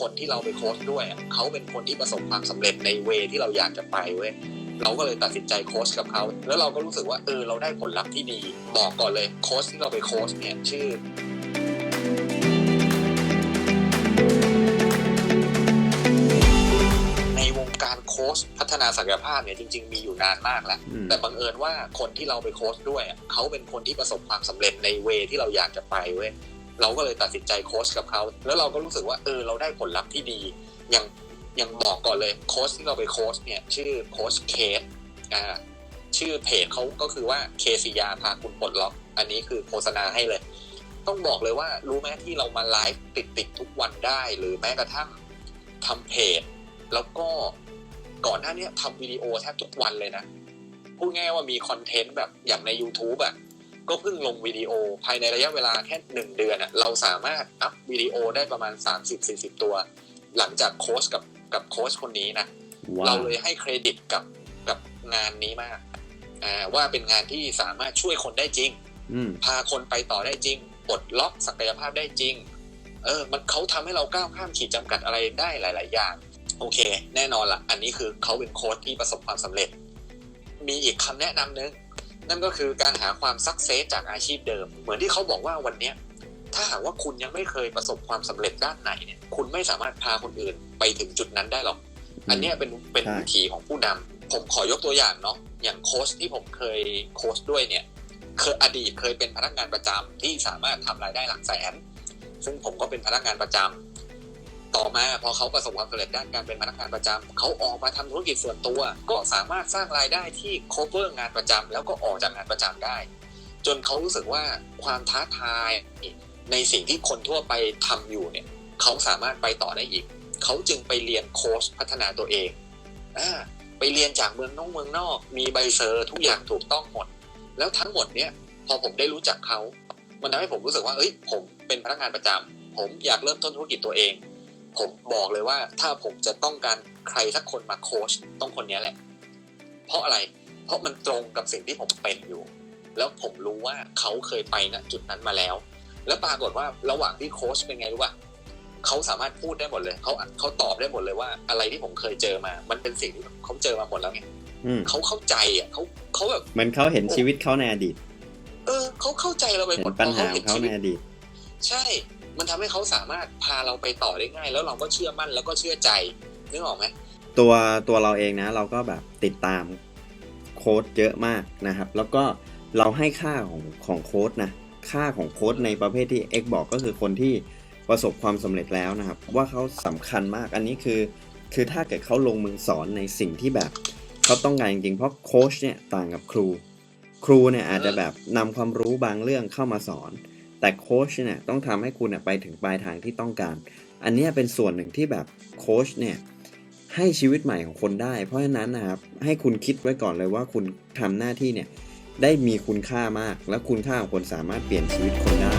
คนที่เราไปโค้ชด้วยอะเขาเป็นคนที่ประสบความสำเร็จในเวที่เราอยากจะไปเว้ยเราก็เลยตัดสินใจโค้ชกับเขา แล้วเราก็รู้สึกว่าเออเราได้ผลลัพธ์ที่ดี บอกก่อนเลยโค้ชที่เราไปโค้ชเนี่ยชื่อในวงการโค้ชพัฒนาศักยภาพเนี่ยจริง ๆ มีอยู่นานมากแล้วอืมแต่บังเอิญว่าคนที่เราไปโค้ชด้วยอะเขาเป็นคนที่ประสบความสำเร็จในเวที่เราอยากจะไปเว้ย เราก็เลยตัดสินใจโค้ชกับเขาแล้วเราก็รู้สึกว่าเออเราได้ผลลัพธ์ที่ดีอย่างอย่างบอกก่อนเลยโค้ชที่เราไปโค้ชเนี่ยชื่อโค้ชเคสอ่าชื่อเพจเขาก็คือว่าเคซียาพาคุณปลดล็อก อันนี้คือโฆษณาให้เลย ต้องบอกเลยว่ารู้ไหมที่เรามาไลฟ์ติดติดทุกวันได้ หรือแม้กระทั่งทำเพจ แล้วก็ก่อนหน้านี้ทำวิดีโอแทบทุกวันเลยนะพูดง่ายว่ามีคอนเทนต์แบบอย่างใน YouTube อะ ก็เพิ่งลงวิดีโอภายในระยะเวลาแค่หนึ่งเดือนอะเราสามารถอัพวิดีโอได้ประมาณ 30-40 ตัว หลังจากโค้ชกับกับโค้ชคนนี้นะว้าเราวเลยให้เครดิตกับกับงานนี้มากอ่าว่าเป็นงานที่สามารถช่วยคนได้จริงอืมพาคนไปต่อได้จริงปลดล็อกศักยภาพได้จริง เออ มันเขาทำให้เราก้าวข้ามขีดจำกัดอะไรได้หลาย ๆ อย่าง โอเค แน่นอนละอันนี้คือเขาเป็นโค้ชที่ประสบความสำเร็จ มีอีกคำแนะนำหนึง นั่นก็คือการหาความสักเซสจากอาชีพเดิม เหมือนที่เขาบอกว่าวันเนี้ยถ้าหากว่าคุณยังไม่เคยประสบความสำเร็จด้านไหนเนี่ย คุณไม่สามารถพาคนอื่นไปถึงจุดนั้นได้หรอก อันเนี้ยเป็นเป็นใช่วิธีของผู้นำผมขอยกตัวอย่างเนาะอย่างโค้ชที่ผมเคยโค้ชด้วยเนี่ยเคยอดีตเคยเป็นพนักงานประจำที่สามารถทำรายได้หลักแสน ซึ่งผมก็เป็นพนักงานประจำ ต่อมาพอเขาประสบความสำเร็จด้านการเป็นพนักงานประจำเขาออกมาทำธุรกิจส่วนตัว ก็สามารถสร้างรายได้ที่ cover งานประจำแล้วก็ออกจากงานประจำได้ จนเขารู้สึกว่าความท้าทายในสิ่งที่คนทั่วไปทำอยู่เนี่ยเขาสามารถไปต่อได้อีก เขาจึงไปเรียนโค้ชพัฒนาตัวเองอาไปเรียนจากเมืองนอกเมืองนอก มีใบเซอร์ทุกอย่างถูกต้องหมด แล้วทั้งหมดเนี่ยพอผมได้รู้จักเขา มันทำให้ผมรู้สึกว่าเอ้ยผมเป็นพนักงานประจำผมอยากเริ่มต้นธุรกิจตัวเอง ผมบอกเลยว่าถ้าผมจะต้องการใครสักคนมาโค้ชต้องคนนี้แหละ เพราะอะไร เพราะมันตรงกับสิ่งที่ผมเป็นอยู่ แล้วผมรู้ว่าเขาเคยไปณจุดนั้นมาแล้ว แล้วปรากฏว่าระหว่างที่โค้ชเป็นไงรู้ป่ะเขาสามารถพูดได้หมดเลยเขาเขาตอบได้หมดเลยว่า อะไรที่ผมเคยเจอมา มันเป็นสิ่งที่เขาเจอมาหมดแล้วไงอืมเขาเข้าใจอะเขาเขาแบบเหมือนเขาเห็นชีวิตเขาในอดีต เออเขาเข้าใจเราไปเห็หมดนปัญหาพของเขาชีในวิตอดีตใช่ มันทำให้เขาสามารถพาเราไปต่อได้ง่าย แล้วเราก็เชื่อมั่นแล้วก็เชื่อใจนึกออกไหมตัวตัวเราเองนะเราก็แบบติดตามโค้ดเยอะมากนะครับ แล้วก็เราให้ค่าของของโค้ดนะค่าของโค้ดในประเภทที่ X บอกก็คือคนที่ประสบความสำเร็จแล้วนะครับ ว่าเขาสำคัญมากอันนี้คือ คือถ้าเกิดเขาลงมือสอนในสิ่งที่แบบเขาต้องการจริงๆเพราะโค้ชเนี่ยต่างกับครู ครูเนี่ยอาจจะแบบนำความรู้บางเรื่องเข้ามาสอน แต่โค้ชเนี่ยต้องทำให้คุณไปถึงปลายทางที่ต้องการ อันนี้เป็นส่วนหนึ่งที่แบบโค้ชเนี่ยให้ชีวิตใหม่ของคนได้ เพราะฉะนั้นนะครับให้คุณคิดไว้ก่อนเลยว่าคุณทำหน้าที่เนี่ยได้มีคุณค่ามาก และคุณค่าของคนสามารถเปลี่ยนชีวิตคนได้